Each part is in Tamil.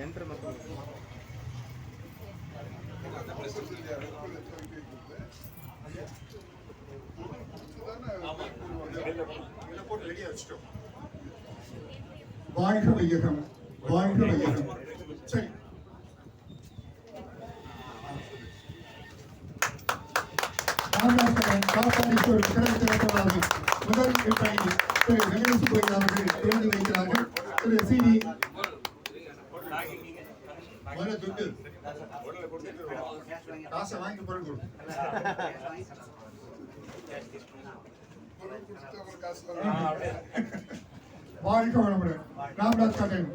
ஜென்டர் மட்டும் வாழ்க வையகம் வாழ்க வையகம். சரி. காப்பாளீஸ்வரர் சிறப்பு திரைப்படமாக முதல் திரு கணேஷ் கோயில் அவர்கள் திறந்து வைக்கிறார்கள். திரு சி டி முதல்ல துட்டு. காசை வாங்கி பொருள் கொடு வாழ்க வளமுடன் வாழ்க்கை கண்ணன்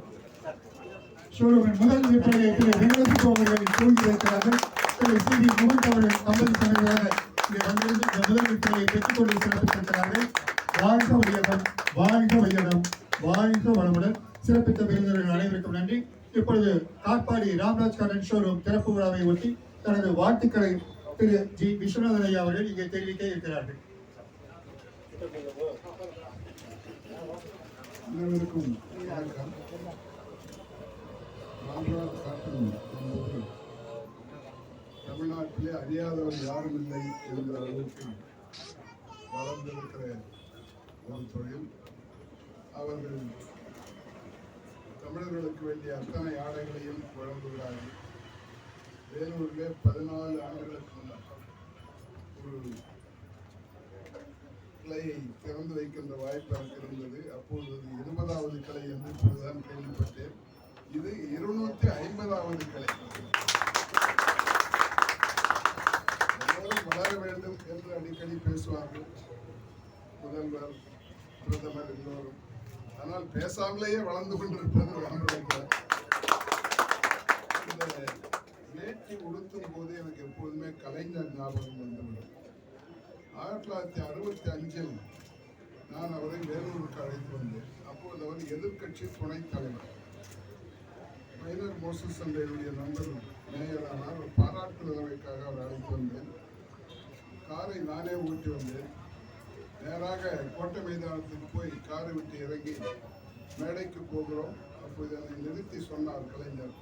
ஷோரூமின் முதல் விற்பனையை திரு வெங்கடேசு தூங்கி வைக்கிறார்கள் திரு சி டி முகத் அவர்கள் ஐம்பது சதவீதமாக இங்கே வந்திருந்து இந்த முதல் விற்பனையை பெற்றுக்கொண்டு சிறப்பித்திருக்கிறார்கள் வாழ்க வையகம் வாழ்க வையகம் வாழ்க வளமுடன். சிறப்பித்த விருந்தினர்கள் அனைவருக்கும் நன்றி. இப்பொழுது காட்பாடி ராம்ராஜ் கண்ணன் ஷோரூம் திறப்பு விழாவை ஒட்டி தனது வாழ்த்துக்களை திரு ஜி. விஸ்வநாதன் ஐயா அவர்கள் இங்கே தெரிவிக்க இருக்கிறார்கள். அனைவருக்கும் வணக்கம். ராம்நாத் காட்டன் என்பது தமிழ்நாட்டிலே அறியாதவர் யாரும் இல்லை என்கிற அளவுக்கு வளர்ந்திருக்கிற ஒரு தொழில் அவர்கள் தமிழர்களுக்கு வேண்டிய அத்தனை ஆடைகளையும் வழங்குகிறார்கள். வேலூரிலே பதினாலு ஆண்டுகளுக்கு முன்னர் ஒரு கிளையை திறந்து வைக்கின்ற வாய்ப்பு எனக்கு இருந்தது. அப்பொழுது இருபதாவது கிளை என்று இப்பொழுதுதான் கேள்விப்பட்டேன். இது இருநூத்தி ஐம்பதாவது கிளை. வளர வேண்டும் என்று அடிக்கடி பேசுவார்கள். முதல்வர் பிரதமர் எல்லோரும். ஆனால் பேசாமலேயே வளர்ந்து கொண்டிருப்பது இந்த வேட்டி உடுத்தும் போது எனக்கு எப்போதுமே கலைஞர் ஞாபகம் வந்துவிடும். ஆயிரத்தி தொள்ளாயிரத்தி அறுபத்தி அஞ்சில் நான் அவரை வேலூருக்கு அழைத்து வந்தேன். அப்போது அவர் எதிர்க்கட்சி துணைத் தலைவர். மைனர் மோசஸ் என்ற என்னுடைய நண்பர் மேயரானார். ஒரு பாராட்டு விழாவிற்காக அவர் அழைத்து வந்தேன். காரை நானே ஊட்டி வந்தேன். நேராக கோட்டை மைதானத்துக்கு போய் காரை விட்டு இறங்கி மேடைக்கு போகிறோம். அப்போது அதை நிறுத்தி சொன்னார் கலைஞர்.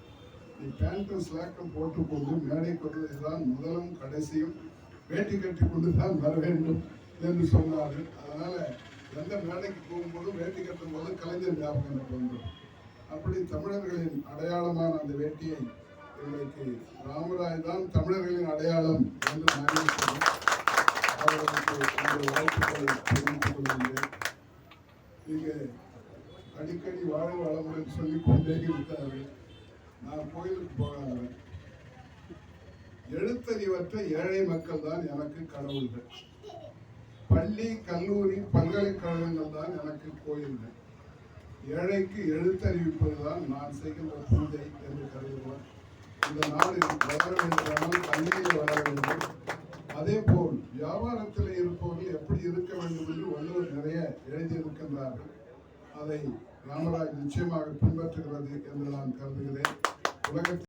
நீ பேண்ட்டும் ஸ்லாக்கும் போட்டுக்கொண்டு மேடைக்கு வருவதுதான் முதலும் கடைசியும். வேட்டி கட்டி கொண்டு தான் வர வேண்டும் என்று சொன்னார்கள். அதனால் எந்த மேடைக்கு போகும்போதும் வேட்டி கட்டும் போது கலைஞர் ஞாபகம் எனக்கு வந்துடும் அப்படி தமிழர்களின் அடையாளமான அந்த வேட்டியை இன்றைக்கு ராமராய் தான் தமிழர்களின் அடையாளம் என்று நான் சொன்னேன் அவர்களுக்கு வாழ்த்துக்களை தெரிவித்துக் அடிக்கடி வாழ வளமுடன் சொல்லி கொண்டே இருக்கிறார்கள் நான் கோயிலுக்கு போகாதவன் எழுத்தறிவற்ற ஏழை மக்கள் தான் எனக்கு கடவுள்கள் பள்ளி கல்லூரி பல்கலைக்கழகங்கள் தான் எனக்கு கோயில்கள் ஏழைக்கு எழுத்தறிவிப்பதுதான் நான் செய்கின்ற பூஜை என்று கருதுகிறோம் இந்த நாடு வளர வேண்டுமானால் இருக்கின்றார்கள் அதை ராமராஜ் நிச்சயமாக பின்பற்றுகிறது என்று நான் கருதுகிறேன். உலகத்தில்